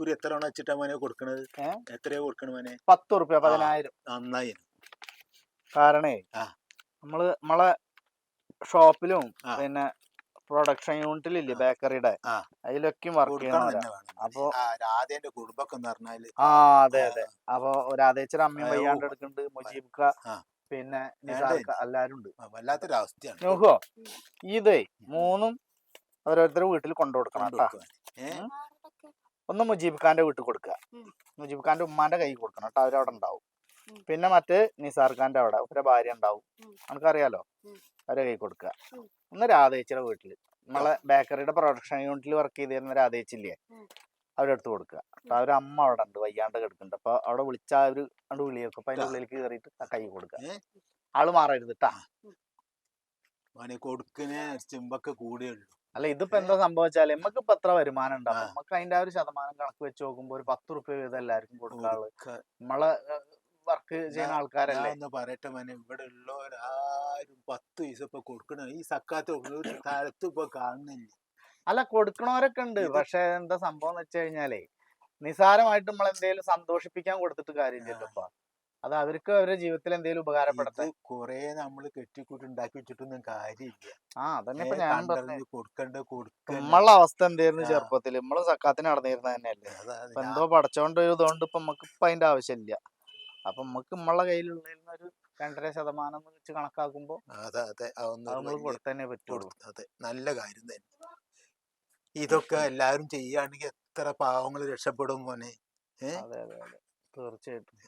ഇക്കുറി എത്ര എണ്ണം വെച്ചിട്ടാ മോനെ കൊടുക്കണത്? എത്രയാ കൊടുക്കണ മോനെ? പത്ത് റുപ്യ പതിനായിരം. നന്നായി കാരണേ നമ്മൾ നമ്മളെ ഷോപ്പിലും. പിന്നെ പ്രൊഡക്ഷൻ യൂണിറ്റിലില്ലേ. ബേക്കറിയുടെ. അതിലൊക്കെയും വർക്ക് വേണം അപ്പൊ രാധേന്റെ കുടുംബൊക്കെ പറഞ്ഞാൽ. ആ അതെ അതെ. അപ്പൊ രാധേച്ചൊരു അമ്മയും വയ്യാണ്ട്. എടുക്കുന്നുണ്ട് മുജീബ്ക്ക പിന്നെ എല്ലാരും ഉണ്ട്. വല്ലാത്തൊരു അവസ്ഥയാണ്. നോക്കോ ഇതേ മൂന്നും ഓരോരുത്തരുടെ വീട്ടിൽ കൊണ്ടു കൊടുക്കണം കേട്ടാ. ഒന്ന് മുജീബ് ഖാന്റെ വീട്ടിൽ കൊടുക്കുക. മുജീബ് ഖാന്റെ ഉമ്മാന്റെ കൈ കൊടുക്കണം കേട്ടോ. അവരവിടെ ഉണ്ടാവും. പിന്നെ മറ്റേ നിസാർ ഖാന്റെ അവിടെ അവരുടെ ഭാര്യ ഉണ്ടാവും. നമുക്കറിയാലോ അവരെ കൈ കൊടുക്കുക. ഒന്ന് രാധേച്ചിയുടെ വീട്ടിൽ. നമ്മളെ ബേക്കറിയുടെ പ്രൊഡക്ഷൻ യൂണിറ്റിൽ വർക്ക് ചെയ്തിരുന്ന രാധേച്ചില്ലേ? അവരെ അവരുടെ അടുത്ത് കൊടുക്കുക. അപ്പൊ അവരെ അമ്മ അവിടെ ഉണ്ട് വയ്യാണ്ട് കിടക്കുന്നുണ്ട്. അപ്പൊ അവിടെ വിളിച്ചാൽ അവർ വിളി വെക്കും അപ്പൊ അതിന്റെ ഉള്ളിലേക്ക് കയറിയിട്ട് ആ കൈ കൊടുക്കുക. ആൾ മാറരുത് കേട്ടാ കൊടുക്കുന്ന ചിമ്പൊക്കെ കൂടിയുള്ളൂ അല്ല ഇതിപ്പോ എന്താ സംഭവിച്ചാൽ നമുക്ക് ഇപ്പൊ എത്ര വരുമാനം ഉണ്ടാവും? നമുക്ക് അതിന്റെ ആ ഒരു ശതമാനം കണക്ക് വെച്ച് നോക്കുമ്പോ ഒരു പത്ത് റുപ്യ വീതം എല്ലാവർക്കും കൊടുക്കാൾ നമ്മളെ വർക്ക് ചെയ്യുന്ന ആൾക്കാരല്ലേ? ഒന്ന് പറയട്ടെ മനെ. ഇവിടെ ഉള്ളവരാരും പത്ത് പൈസ ഇപ്പൊ കൊടുക്കണ ഈ സക്കാത്ത് ഒരു സ്ഥലത്ത് ഇപ്പൊ കാണുന്നില്ല. അല്ല കൊടുക്കണവരൊക്കെ ഉണ്ട്. പക്ഷെ എന്താ സംഭവം എന്ന് വെച്ച് കഴിഞ്ഞാലേ നിസാരമായിട്ട് നമ്മൾ എന്തെങ്കിലും സന്തോഷിപ്പിക്കാൻ കൊടുത്തിട്ട് കാര്യമില്ലല്ലോ ഇപ്പൊ. അത് അവർക്ക് അവരുടെ ജീവിതത്തിൽ എന്തെങ്കിലും ഉപകാരപ്പെടട്ടെ കുറെ നമ്മൾ കെട്ടിക്കൂട്ടി ഉണ്ടാക്കി വെച്ചിട്ടൊന്നും കാര്യമില്ല. ആ അതന്നെ ഏ, ഇപ്പൊ ഞാൻ കൊടുക്കണ്ട കൊടുക്ക നമ്മളെ അവസ്ഥ എന്തായിരുന്നു ചെറുപ്പത്തിൽ നമ്മൾ സക്കാത്തിന് നടന്നിരുന്നത് തന്നെയല്ലേ? ഇപ്പൊ എന്തോ എന്തോ പഠിച്ചോണ്ട് ഇതുകൊണ്ട് ഇപ്പൊ നമുക്ക് ഇപ്പൊ അതിന്റെ ആവശ്യമില്ല അപ്പൊ നമുക്ക് നമ്മളെ കയ്യിലുള്ള ഒരു രണ്ടര ശതമാനം വെച്ച് കണക്കാക്കുമ്പോ അതെ അതെ. ഒരു നമ്മൾ കൊടുത്തന്നെ പറ്റുള്ളൂ. അതെ. നല്ല കാര്യം തന്നെ. ഇതൊക്കെ എല്ലാരും ചെയ്യാണെങ്കിൽ എത്ര പാവങ്ങൾ രക്ഷപ്പെടും മോനെ. അതെ അതെ അതെ. തീർച്ചയായിട്ടും.